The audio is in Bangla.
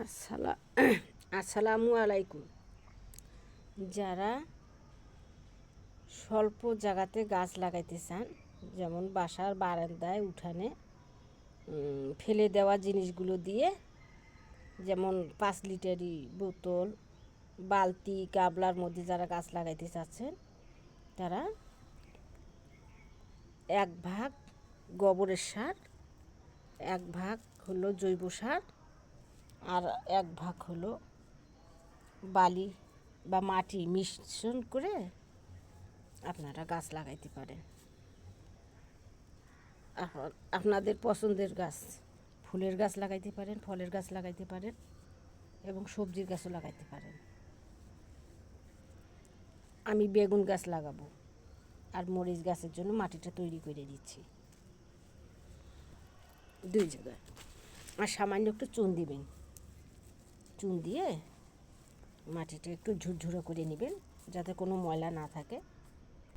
আসসালা, আসসালামু আলাইকুম। যারা স্বল্প জায়গাতে গাছ লাগাইতে চান, যেমন বাসার বারান্দায় উঠানে ফেলে দেওয়া জিনিসগুলো দিয়ে, যেমন পাঁচ লিটারি বোতল, বালতি, গাবলার মধ্যে যারা গাছ লাগাইতে চাচ্ছেন, তারা এক ভাগ গোবরের সার, এক ভাগ হলো জৈব সার আর এক ভাগ হলো বালি বা মাটি মিশ্রণ করে আপনারা গাছ লাগাইতে পারেন। আপনাদের পছন্দের গাছ, ফুলের গাছ লাগাইতে পারেন, ফলের গাছ লাগাইতে পারেন এবং সবজির গাছও লাগাইতে পারেন। আমি বেগুন গাছ লাগাবো আর মরিচ গাছের জন্য মাটিটা তৈরি করে দিচ্ছি। দুই জায়গায়। আর সামান্য একটু চুন দিবেন। চুন দিয়ে মাটিটা একটু ঝুরঝুরো করে নেবেন যাতে কোনো ময়লা না থাকে।